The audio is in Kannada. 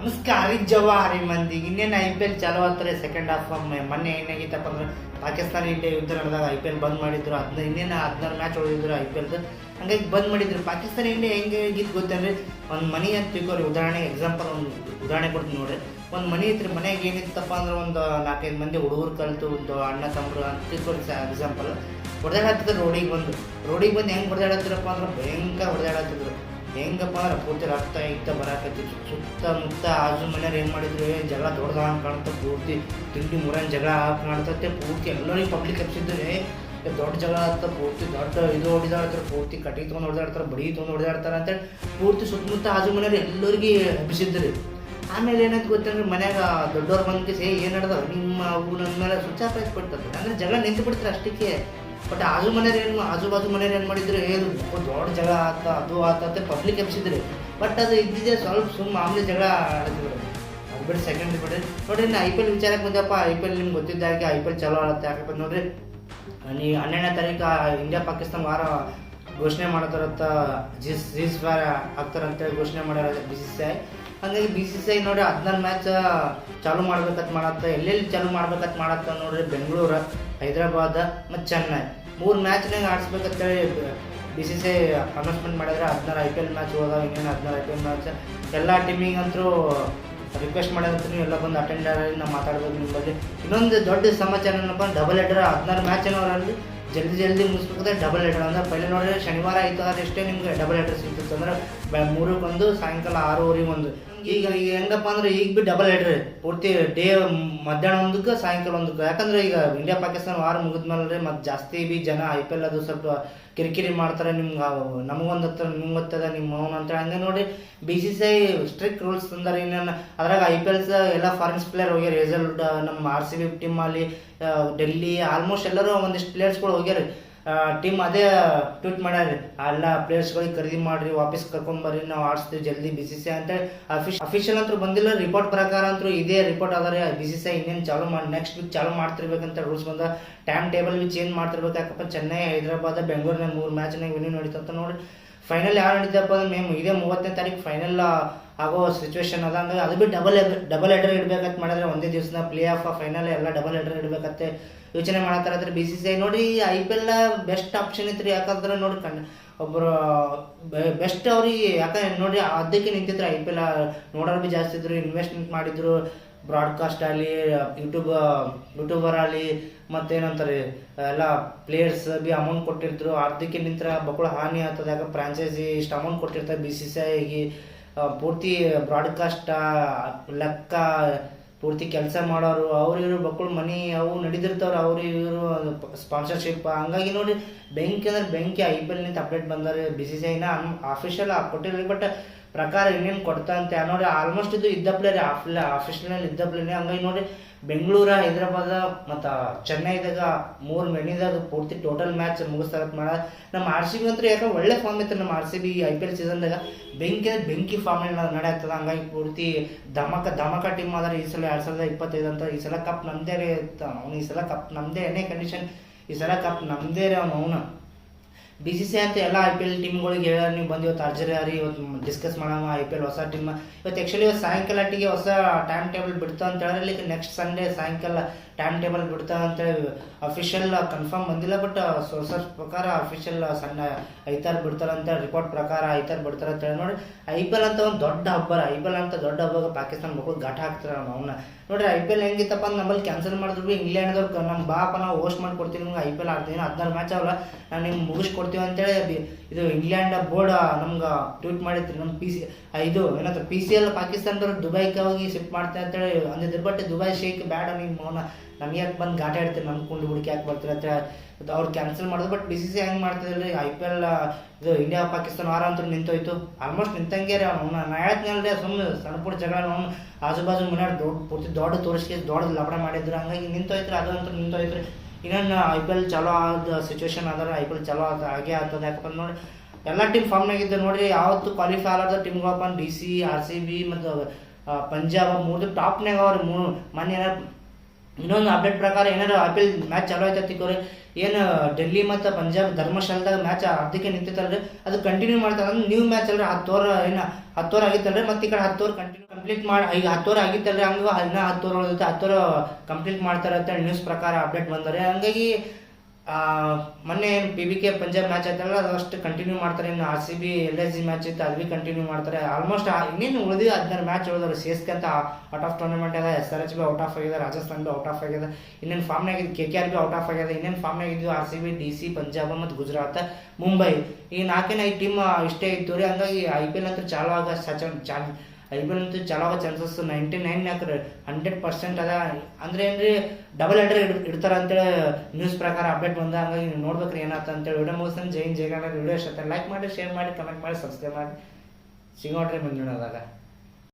ನಮಸ್ಕಾರ ಜವಾರಿ ಮಂದಿ. ಇನ್ನೇನು ಐ ಪಿ ಎಲ್ ಚಾಲು ಆಗ್ತಾರೆ ಸೆಕೆಂಡ್ ಹಾಫ್ ಮೊನ್ನೆ ಏನಾಗಿತ್ತಪ್ಪ ಅಂದ್ರೆ ಪಾಕಿಸ್ತಾನ ಇಂಡಿಯಾ ಯುದ್ಧ ನಡೆದಾಗ ಐ ಪಿ ಎಲ್ ಬಂದ್ ಮಾಡಿದ್ರು. ಅದನ್ನ ಇನ್ನೇನು ಹದಿನಾರು ಮ್ಯಾಚ್ ಹೊಡೆದಿದ್ರು ಐ ಪಿ ಎಲ್ ಹಂಗಾಗಿ ಬಂದ್ ಮಾಡಿದ್ರು. ಪಾಕಿಸ್ತಾನ ಇಂಡಿಯಾ ಹೆಂಗೆ ಆಗಿದ್ದು ಗೊತ್ತಂದ್ರೆ ಒಂದು ಮನಿ ಅಂತ ತಿಳ್ಕೊರಿ. ಉದಾಹರಣೆ ಎಕ್ಸಾಂಪಲ್ ಒಂದು ಉದಾಹರಣೆ ಕೊಡ್ತೀನಿ ನೋಡ್ರಿ. ಒಂದು ಮನಿ ಐತ್ರಿ. ಮನೆಗೆ ಏನಿತ್ತಪ್ಪ ಅಂದ್ರೆ ಒಂದು ನಾಲ್ಕೈದು ಮಂದಿ ಹುಡುಗರು ಕಲಿತು, ಒಂದು ಅಣ್ಣ, ತಮ್ಮರು ಅಂತ ತಿಳ್ಕೊರಿ ಎಕ್ಸಾಂಪಲ್ ಹೊಡೆದಾಡತ್ತಿದ್ರು ರೋಡಿಗೆ ಬಂದು. ರೋಡಿಗೆ ಬಂದು ಹೆಂಗೆ ಹೊಡೆದಾಡತ್ತಿರಪ್ಪ ಅಂದ್ರೆ ಭಯಂಕರ ಹೊಡೆದಾಡತ್ತಿದ್ರು. ಹೆಂಗಪ್ಪ ಅಂದ್ರೆ ಪೂರ್ತಿ ರಕ್ತ ಇತ್ತ ಬರಾಕತ್ತಿತ್ತು ಸುತ್ತಮುತ್ತ ಆಜು ಮನೆಯವ್ರು ಏನು ಮಾಡಿದ್ರು? ಜಗಳ ದೊಡ್ಡದ ಕಾಣ್ತಾ ಪೂರ್ತಿ. ತಿಂಡಿ ಮುರನ್ ಜಗಳ ಕಾಣ್ತತ್ತೆ ಪೂರ್ತಿ. ಎಲ್ಲರಿಗೆ ಪಬ್ಲಿಕ್ ಎಪ್ಸಿದ್ರು ದೊಡ್ಡ ಜಗಳ ಆಗ್ತ ಪೂರ್ತಿ. ದೊಡ್ಡ ಇದು ಹೊಡಿದಾಡ್ತಾರೆ ಪೂರ್ತಿ. ಕಟ್ಟಿಗೆ ತೊಗೊಂಡು ಹೊಡೆದಾಡ್ತಾರೆ, ಬಡಿ ತೊಗೊಂಡು ಹೊಡೆದಾಡ್ತಾರೆ ಅಂತೇಳಿ ಪೂರ್ತಿ ಸುತ್ತಮುತ್ತ ಆಜು ಮನೆಯವ್ರು ಎಲ್ಲರಿಗೆ ಹಬ್ಬಿಸಿದ್ರು ಆಮೇಲೆ ಏನಾಯ್ತು ಗೊತ್ತಂದ್ರೆ ಮನ್ಯಾಗ ದೊಡ್ಡವ್ರು ಬಂದು ಏ, ಏನು ನಡೆದ ನಿಮ್ಮ ಅವು ಮೇಲೆ ಸ್ವಿಚ್ ಆಫ್ ಬಿಡ್ತದೆ ಅಂದ್ರೆ ಜಗಳ ನಿಂತು ಬಿಡ್ತಾರೆ ಅಷ್ಟಕ್ಕೆ. ಬಟ್ ಆಜು ಮನೆಯವ್ರು ಏನು ಆಜು ಬಾಜು ಮನೆಯವ್ರು ಏನು ಮಾಡಿದ್ರು? ಏನು ದೊಡ್ಡ ಜಗಳ ಆತ, ಅದು ಆತ ಅಂತ ಪಬ್ಲಿಕ್ ಎಬ್ಸಿದ್ರು. ಬಟ್ ಅದು ಇದ್ದಿದ್ದೆ ಸ್ವಲ್ಪ ಸುಮ್ಮ ಮಾಮೂಲಿ ಜಗಳ ಆಡಿದ್ರು ಅದು ಬಿಟ್ಟು ಸೆಕೆಂಡ್ ಬಿಡಿ ನೋಡ್ರಿ, ಇನ್ನು ಐ ಪಿ ಎಲ್ ವಿಚಾರಕ್ಕೆ ಬಂದಪ್ಪ ಐ ಪಿ ಎಲ್ ನಿಮ್ಗೆ ಗೊತ್ತಿದ್ದಾಗೆ ಐ ಪಿ ಎಲ್ ಚಲೋ ಆಡುತ್ತೆ ಯಾಕಪ್ಪ ನೋಡ್ರಿ. ನೀ ಹನ್ನೆರಡನೇ ತಾರೀಕು ಇಂಡಿಯಾ ಪಾಕಿಸ್ತಾನ ವಾರ ಘೋಷಣೆ ಮಾಡತ್ತಾರಂತ ಜಿಸ್ ಜಿಸ್ ವಾರ ಆಗ್ತಾರಂತೇಳಿ ಘೋಷಣೆ ಮಾಡ್ಯಾರ ಬಿ ಸಿ ಸಿ ಐ ಹಂಗಾಗಿ ಬಿ ಸಿ ಸಿ ಐ ನೋಡಿ ಹದಿನಾರು ಮ್ಯಾಚ್ ಚಾಲೂ ಮಾಡ್ಬೇಕಂತ ಮಾಡತ್ತ, ಎಲ್ಲೆಲ್ಲಿ ಚಾಲೂ ಮಾಡ್ಬೇಕಂತ ಮಾಡತ್ತ ನೋಡ್ರಿ ಬೆಂಗಳೂರು. ಹೈದರಾಬಾದ್ ಮತ್ತು ಚೆನ್ನೈ. ಮೂರು ಮ್ಯಾಚ್ನಾಗ ಆಡಿಸ್ಬೇಕಂತೇಳಿ ಬಿ ಸಿ ಸಿ ಅನೌನ್ಸ್ಮೆಂಟ್ ಮಾಡಿದ್ರೆ ಹದಿನಾರು ಐ ಪಿ ಎಲ್ ಮ್ಯಾಚ್ ಹೋದಾಗ ಇನ್ನೇನು ಹದಿನಾರು ಐ ಪಿ ಎಲ್ ಮ್ಯಾಚ್ ಎಲ್ಲ ಟೀಮಿಗಂತೂ ರಿಕ್ವೆಸ್ಟ್ ಮಾಡಿದ್ರು ಎಲ್ಲ ಬಂದು ಅಟೆಂಡ್ ಆಗಿ ನಾವು ಮಾತಾಡ್ಬೋದು ನಿಮ್ಮ ಬಗ್ಗೆ. ಇನ್ನೊಂದು ದೊಡ್ಡ ಸಮಾಚಾರ ಏನಪ್ಪ ಡಬಲ್ ಹೆಡರ್ ಹದಿನಾರು ಮ್ಯಾಚ್ ಅವರಲ್ಲಿ ಜಲ್ದಿ ಜಲ್ದಿ ಮುಗಿಸ್ಬೇಕಾದ್ರೆ ಡಬಲ್ ಹೆಡರ್ ಅಂದ್ರೆ ಪೈಲೆ ನೋಡಿದ್ರೆ ಶನಿವಾರ ಆಯಿತು ಆದರೆ ಎಷ್ಟೇ ನಿಮಗೆ ಡಬಲ್ ಹೆಡರ್ ಸಿಗ್ತಿತ್ತು. ಅಂದ್ರೆ ಬಂದು ಸಾಯಂಕಾಲ ಆರೂವರೆಗೆ ಒಂದು ಈಗ ಈಗ ಹೆಂಗಪ್ಪ ಅಂದ್ರೆ ಈಗ ಬಿ ಡಬಲ್ ಹೇಳ್ರಿ ಪೂರ್ತಿ ಡೇ ಮಧ್ಯಾಹ್ನ ಒಂದಕ್ಕೆ, ಸಾಯಂಕಾಲ ಒಂದಕ್ಕೆ. ಯಾಕಂದ್ರೆ ಈಗ ಇಂಡಿಯಾ ಪಾಕಿಸ್ತಾನ ವಾರ ಮುಗಿದ್ಮೇಲೆ ಮತ್ತೆ ಜಾಸ್ತಿ ಬಿ ಜನ ಐ ಪಿ ಎಲ್ ಅದು ಸ್ವಲ್ಪ ಕಿರಿಕಿರಿ ಮಾಡ್ತಾರೆ. ನಿಮ್ಗೆ ನಮಗೊಂದು ಹತ್ರ, ನಿಮ್ಗೆ ಗೊತ್ತದ ನಿಮ್ಮ ಅವನು ಅಂತ ಹಂಗೆ ನೋಡಿ B C C I strict rules ತಂದಾರೆ. ಇನ್ನೇನು ಅದ್ರಾಗ ಐ ಪಿ ಎಲ್ಸ್ ಎಲ್ಲ ಫಾರಿನ್ಸ್ ಪ್ಲೇಯರ್ ಹೋಗ್ಯಾರ. ರಿಸಲ್ಟ್ ನಮ್ಮ ಆರ್ ಸಿ ಬಿ ಟೀಮ್ ಅಲ್ಲಿ ಡೆಲ್ಲಿ ಆಲ್ಮೋಸ್ಟ್ ಎಲ್ಲರೂ ಒಂದಿಷ್ಟು ಪ್ಲೇಯರ್ಸ್ಗಳು ಹೋಗ್ಯಾರ. ಟೀಮ್ ಅದೇ ಟ್ವೀಟ್ ಮಾಡ್ಯಾರ. ಎಲ್ಲ ಪ್ಲೇಯರ್ಸ್ಗಳಿಗೆ ಖರೀದಿ ಮಾಡ್ರಿ, ವಾಪಸ್ ಕರ್ಕೊಂಬರ್ರಿ ನಾವು ಆಡಿಸ್ತೀವಿ ಜಲ್ದಿ ಬಿ ಸಿ ಸಿ ಅಂತ ಅಫಿಷ್ ಅಫಿಷಿಯಲ್ ಅಂತೂ ಬಂದಿಲ್ಲ ರಿಪೋರ್ಟ್ ಪ್ರಕಾರ ಅಂತೂ ಇದೇ ರಿಪೋರ್ಟ್ ಅದಾರೆ ಬಿ ಸಿ ಸಿ ಇನ್ನೇನು ಚಾಲೂ ಮಾಡಿ ನೆಕ್ಸ್ಟ್ ವೀಕ್ ಚಾಲೂ ಮಾಡ್ತಿರ್ಬೇಕಂತ ರೂಲ್ಸ್ ಬಂದ. ಟೈಮ್ ಟೇಬಲ್ ಬಿ ಚೇಂಜ್ ಮಾಡ್ತಿರ್ಬೇಕು. ಯಾಕಪ್ಪ, ಚೆನ್ನೈ, ಹೈದರಾಬಾದ್ ಬೆಂಗಳೂರಿನ ಮೂರು ಮ್ಯಾಚ್ನಾಗ ವಿನ್ಯೂ ನಡೀತಂತ ನೋಡಿ ಫೈನಲ್ ಯಾರು ನಡೀತಪ್ಪ ಅಂದ್ರೆ, ಮೇಮ್, ಇದೇ ಮೂವತ್ತನೇ ತಾರೀಕು ಫೈನಲ್ ಆಗೋ ಸಿಚುವೇಶನ್ ಅದ ಅಂದ್ರೆ ಅದು ಬಿಟ್ಟು ಡಬಲ್ ಡಬಲ್ ಎಡರ್ ಇಡಬೇಕಂತ ಮಾಡಿದ್ರೆ ಒಂದೇ ದಿವಸನ ಪ್ಲೇ ಆಫ್ ಫೈನಲ್ ಎಲ್ಲ ಡಬಲ್ ಎಡರ್ ಇಡಬೇಕತ್ತೆ. ಯೋಚನೆ ಮಾಡತ್ತಾರ ಬಿ ಸಿ ಸಿ ಐ ನೋಡಿ I P L best option ಇತ್ತು ಯಾಕಂದ್ರೆ ನೋಡಿ ಕಣ್ ಒಬ್ಬರು ಬೆಸ್ಟ್ ಅವ್ರಿಗೆ ಯಾಕಂದ್ರೆ ನೋಡಿ ಅದಕ್ಕೆ ನಿಂತಿದ್ರು ಐ ಪಿ ಎಲ್ ನೋಡೋರು ಬಿ ಜಾಸ್ತಿ ಇದ್ರು ಇನ್ವೆಸ್ಟ್ಮೆಂಟ್ ಮಾಡಿದ್ರು ಬ್ರಾಡ್ಕಾಸ್ಟ್ ಆಗಲಿ ಯೂಟ್ಯೂಬ್ ಯೂಟ್ಯೂಬರ್ ಆಗಲಿ ಮತ್ತೇನಂತಾರೆ, ಎಲ್ಲ ಪ್ಲೇಯರ್ಸ್ ಬಿ ಅಮೌಂಟ್ ಕೊಟ್ಟಿರ್ತಾರೆ ಅದಕ್ಕೆ ನಿಂತರ ಬಕ್ಕಳ ಹಾನಿ ಆಗ್ತದೆ ಯಾಕೆ ಫ್ರಾಂಚೈಸಿ ಇಷ್ಟು ಅಮೌಂಟ್ ಕೊಟ್ಟಿರ್ತಾರೆ ಬಿ ಸಿ ಸಿ ಐಗೆ ಪೂರ್ತಿ ಬ್ರಾಡ್ಕಾಸ್ಟ್ ಲೆಕ್ಕ, ಪೂರ್ತಿ ಕೆಲಸ ಮಾಡೋರು, ಅವ್ರು ಇವರು ಮಕ್ಕಳು ಮನಿ, ಅವು ನಡೀತಿರ್ತಾವ್ರು, ಅವ್ರು ಇವರು ಸ್ಪಾನ್ಸರ್ಶಿಪ್ ಹಂಗಾಗಿ ನೋಡಿ, ಬೆಂಕಿ ಅಂದ್ರೆ ಬೆಂಕಿ, ಐ ಪಿ ಎಲ್ ನಿಂತ ಅಪ್ಡೇಟ್ ಬಂದಾರೆ ಬಿ ಸಿ ಸಿ ಐನ ಅಫಿಷಿಯಲ್ ಕೊಟ್ಟಿರಲಿ ಬಟ್ ಪ್ರಕಾರ ಇನ್ನೇನು ಕೊಡ್ತಾ ಅಂತ ನೋಡಿ ಆಲ್ಮೋಸ್ಟ್ ಇದು ಇದ್ದ ರೀ ಆಫ್ಲ ಆಫೀಸ್ನಲ್ಲಿ ಇದ್ದ ಪ್ಲೇನೆ ಹಂಗಾಗಿ ನೋಡಿ ಬೆಂಗಳೂರು, ಹೈದರಾಬಾದ ಮತ್ತು ಚೆನ್ನೈದಾಗ ಮೂರು ಮೆನಿದಾಗ ಪೂರ್ತಿ ಟೋಟಲ್ ಮ್ಯಾಚ್ ಮುಗಿಸ್ತಾರ ಮಾಡ ನಮ್ಮ ಆರ್ ಸಿ ಬಿ ಅಂತೂ ಯಾಕಂದ್ರೆ ಒಳ್ಳೆ ಫಾರ್ಮ್ ಇತ್ತು ನಮ್ಮ R C B I P L ಸೀಸನ್ದಾಗ ಬೆಂಕಿ ಅಂದ್ರೆ ಬೆಂಕಿ ಫಾರ್ಮ್ ನಡೆಯುತ್ತದೆ ಹಂಗಾಗಿ ಪೂರ್ತಿ ಧಮಕ ಧಮಕ ಟೀಮ್ ಆದರೆ ಈ ಸಲ ಎರಡು ಸಾವಿರದ ಇಪ್ಪತ್ತೈದು ಅಂತ. ಈ ಸಲ ಕಪ್ ನಮ್ದೇ ರೀ ಅವ್ನು ಈ ಸಲ ಕಪ್ ನಮ್ದೇ ಏನೇ ಕಂಡೀಷನ್ ಈ ಸಲ ಕಪ್ ನಮ್ದೇ ರೀ ಅವ್ನು ಅವನು. ಬಿ ಸಿ ಸಿ ಅಂತ ಎಲ್ಲ ಐ ಪಿ ಎಲ್ ಟೀಮ್ಗಳಿಗೆ ಹೇಳ್ಯಾರ ನೀವು ಬಂದು ಇವತ್ತು ಅರ್ಜರಿ ಇವತ್ತು ಡಿಸ್ಕಸ್ ಮಾಡೋಣ ಐ ಪಿ ಎಲ್ ಹೊಸ ಟೀಮ್ ಇವತ್ತು ಆ್ಯಕ್ಚುಲಿ ಇವತ್ತು ಸಾಯಂಕಾಲಟ್ಟಿಗೆ ಹೊಸ ಟೈಮ್ ಟೇಬಲ್ ಬಿಡ್ತಾ ಅಂತ ಹೇಳಿದ್ರೆ ನೆಕ್ಸ್ಟ್ ಸಂಡೇ ಸಾಯಂಕಾಲ ಟೈಮ್ ಟೇಬಲ್ ಬಿಡ್ತಾ ಅಂತೇಳಿ ಅಫಿಷಿಯಲ್ ಕನ್ಫರ್ಮ್ ಬಂದಿಲ್ಲ ಬಟ್ ಸೋರ್ಸಸ್ ಪ್ರಕಾರ ಅಫಿಷಿಯಲ್ ಸಣ್ಣ ಐತಾರು ಬಿಡ್ತಾರೆ ಅಂತ ರಿಪೋರ್ಟ್ ಪ್ರಕಾರ ಐತಾರು ಬಿಡ್ತಾರೆ ಅಂತ ಹೇಳಿ ನೋಡಿ ಐ ಪಿ ಎಲ್ ಅಂತ ಒಂದು ದೊಡ್ಡ ಹಬ್ಬ ಐ ಪಿ ಎಲ್ ಅಂತ ದೊಡ್ಡ ಹಬ್ಬ ಪಾಕಿಸ್ತಾನ ಮಕ್ಕಳು ಘಾಟ ಹಾಕ್ತಾರೆ ಅವನ್ನ ನೋಡ್ರಿ ಐ ಪಿ ಎಲ್ ಹೆಂಗಿತ್ತಪ್ಪ ಅಂದ್ರೆ ನಮ್ಮಲ್ಲಿ ಕ್ಯಾನ್ಸಲ್ ಮಾಡಿದ್ರು, ಇಂಗ್ಲೆಂಡ್ದವ್ರು ನಮ್ಮ ಬಾಪ ನಾವು ಹೋಸ್ಟ್ ಮಾಡಿಕೊಡ್ತೀನಿ ನಿಮ್ಗೆ ಐ ಪಿ ಎಲ್ ಆಡ್ತೀನಿ ಹದಿನಾರು ಮ್ಯಾಚ್ ಅವಲ್ಲ ನಾನು ನಿಮ್ಗೆ ಮುಗಿಸ್ಕೊಡ್ತೀವಿ ಅಂತೇಳಿ ಇದು ಇಂಗ್ಲೆಂಡ್ ಬೋರ್ಡ್ ನಮ್ಗೆ ಟ್ವೀಟ್ ಮಾಡಿದ್ರು. ನಮ್ಮ ಪಿ ಸಿ ಇದು ಏನಂತ ಪಿ ಸಿ ಎಲ್ ಪಾಕಿಸ್ತಾನದವ್ರು ದುಬೈಗೆ ಹೋಗಿ ಶಿಫ್ಟ್ ಮಾಡ್ತಾರೆ ಅಂತೇಳಿ ಅಂದಿದ್ರು ಬಟ್ ದುಬೈ ಶೇಕ್ ಬೇಡ ನಿಮ್ಮ ಮೌನ. ನಮ್ಗೆ ಯಾಕೆ ಬಂದು ಘಾಟ ಇಡ್ತೀರಿ ನಮ್ಮ ಕುಂಡು ಹುಡುಕಿ ಯಾಕೆ ಬರ್ತೀರ ಅಂತ ಅವ್ರು ಕ್ಯಾನ್ಸಲ್ ಮಾಡೋದು ಬಟ್ ಬಿ ಸಿ ಸಿ ಹೆಂಗೆ ಮಾಡ್ತಿದ್ರಿ? ಐ ಪಿ ಎಲ್ ಇದು ಇಂಡಿಯಾ ಪಾಕಿಸ್ತಾನ ವಾರ ಅಂತೂ ನಿಂತೋಯ್ತು. ಆಲ್ಮೋಸ್ಟ್ ನಿಂತಂಗೆ ರೀ ಅವ್ನು. ನಾ ಹೇಳ್ತೀನಲ್ರಿ ಸುಮ್ಮನೆ ಸಣ್ಣ ಪುಟ್ಟ ಜಗಳ ಅವ್ನು. ಆಜು ಬಾಜು ಮನೆಯವ್ರು ದೊಡ್ಡ ಪೂರ್ತಿ ದೊಡ್ಡ ತೋರಿಸ್ಕೆ ದೊಡ್ಡ ಲಬಡ ಮಾಡಿದ್ರು. ಹಂಗಾಗಿ ನಿಂತೋಯ್ತು ಅದು ಅಂತ ನಿಂತೋಯ್ತ್ರಿ. ಇನ್ನೊಂದು ಐ ಪಿ ಎಲ್ ಚಲೋ ಆದ ಸಿಚುವೇಶನ್ ಅಂದ್ರೆ ಐ ಪಿ ಎಲ್ ಚಲೋ ಆದ ಹಾಗೆ ಆಗ್ತದೆ. ಯಾಕಪ್ಪ ನೋಡಿ, ಎಲ್ಲ ಟೀಮ್ ಫಾರ್ಮ್ನಾಗಿದ್ದ ನೋಡಿ, ಯಾವತ್ತು ಕ್ವಾಲಿಫೈ ಆಗದ ಟೀಮ್ಗಳಪ್ಪ D C R C B ಮತ್ತು ಪಂಜಾಬ್ ಮೂರು ಟಾಪ್ನಾಗ ಅವ್ರಿ ಮೂರು ಮೊನ್ನೆ ಇನ್ನೊಂದು ಅಪ್ಡೇಟ್ ಪ್ರಕಾರ ಏನಾರು ಐ ಪಿ ಎಲ್ ಮ್ಯಾಚ್ ಚಾಲೂ ಆಯ್ತೈತಿ ಕೋರಿ ಏನು, ಡೆಲ್ಲಿ ಮತ್ತು ಪಂಜಾಬ್ ಧರ್ಮಶಾಲದಾಗ ಮ್ಯಾಚ್ ಅರ್ಧಕ್ಕೆ ನಿಂತಿತ್ತಲ್ರಿ? ಅದು ಕಂಟಿನ್ಯೂ ಮಾಡ್ತಾರೆ ಅಂದ್ರೆ ನ್ಯೂ ಮ್ಯಾಚ್ ಅಲ್ರಿ. ಹತ್ತು ಓವರ್ ಏನು, ಹತ್ತು ಓವರ್ ಆಗಿತ್ತಲ್ರಿ? ಮತ್ತೆ ಈ ಕಡೆ ಹತ್ತು ಓವರ್ ಕಂಟಿನ್ಯೂ ಕಂಪ್ಲೀಟ್ ಮಾಡಿ ಈಗ ಹತ್ತು ಓವರ್ ಆಗಿತ್ತಲ್ರಿ ಹಂಗೆ ಹದಿನಾ ಹತ್ತು ಓವರ್ ಉಳಿದೈತೆ ಹತ್ತು ಓವರ್ ಕಂಪ್ಲೀಟ್ ಮಾಡ್ತಾರೆ ಅಂತ ನ್ಯೂಸ್ ಪ್ರಕಾರ ಅಪ್ಡೇಟ್ ಬಂದರೆ ಹಂಗಾಗಿ ಮೊನ್ನೆ ಏನು P B K Punjab match ಆಯ್ತಲ್ಲ, ಅದು ಅಷ್ಟು ಕಂಟಿನ್ಯೂ ಮಾಡ್ತಾರೆ. ಇನ್ನು R C B L S G match ಇತ್ತು, ಅದು ಬಿ ಕಂಟಿನ್ಯೂ ಮಾಡ್ತಾರೆ. ಆಲ್ಮೋಸ್ಟ್ ಇನ್ನೇನು ಉಳಿದು ಹದಿನಾರು ಮ್ಯಾಚ್ ಉಳಿದವ್ರು. ಸಿ ಎಸ್ ಕೆ ಅಂತ ಔಟ್ ಆಫ್ ಟೂರ್ನಮೆಂಟ್ ಅದ S R H B out of ಆಗಿದೆ, ರಾಜಸ್ಥಾನ್ ಬಿ ಔಟ್ ಆಫ್ ಆಗಿದೆ. ಇನ್ನೇನು ಫಾರ್ಮ್ನಾಗ K K R B out of ಆಗಿದೆ. ಇನ್ನೇನು ಫಾರ್ಮ್ನಾಗ ಇದ್ವು R C B D C Punjab ಮತ್ತು ಗುಜರಾತ್, ಮುಂಬೈ. ಈ ನಾಲ್ಕೇನ ಈ ಟೀಮ್ ಇಷ್ಟೇ ಇತ್ತು ರೀ. ಹಂಗಾಗಿ ಐ ಪಿ ಎಲ್ ಅಂತ ಚಾಲು ಆಗ ಸಚನ್ ಚಾನ್ ಐ ಅಂತೂ ಚಲೋ ಚಾನ್ಸಸ್ ನೈಂಟಿ ನೈನ್ ಹಾಕ್ರಿ ಹಂಡ್ರೆಡ್ ಪರ್ಸೆಂಟ್ ಅದ. ಅಂದ್ರೆ ಏನ್ರಿ ಡಬಲ್ ಹಂಡ್ರೆಡ್ ಇಡ್ತಾರ ಅಂತೇಳಿ ನ್ಯೂಸ್ ಪ್ರಕಾರ ಅಪ್ಡೇಟ್ ಬಂದ. ಹಂಗಾಗಿ ನೋಡ್ಬೇಕ್ರಿ ಏನಾಯ್ತು ಅಂತೇಳಿ ವಿಡಿಯೋ ಮುಗಿಸ್ತಾನೆ. ಜೈನ್ ಜೈನ್ ವಿಡಿಯೋ ಇಷ್ಟ ಲೈಕ್ ಮಾಡಿ ಶೇರ್ ಮಾಡಿ ಕಮೆಂಟ್ ಮಾಡಿ ಸಬ್ಸ್ಕ್ರೈಬ್ ಮಾಡಿ. ಸಿಗೋಟ್ರಿ ಮುಂದಿನದಾಗ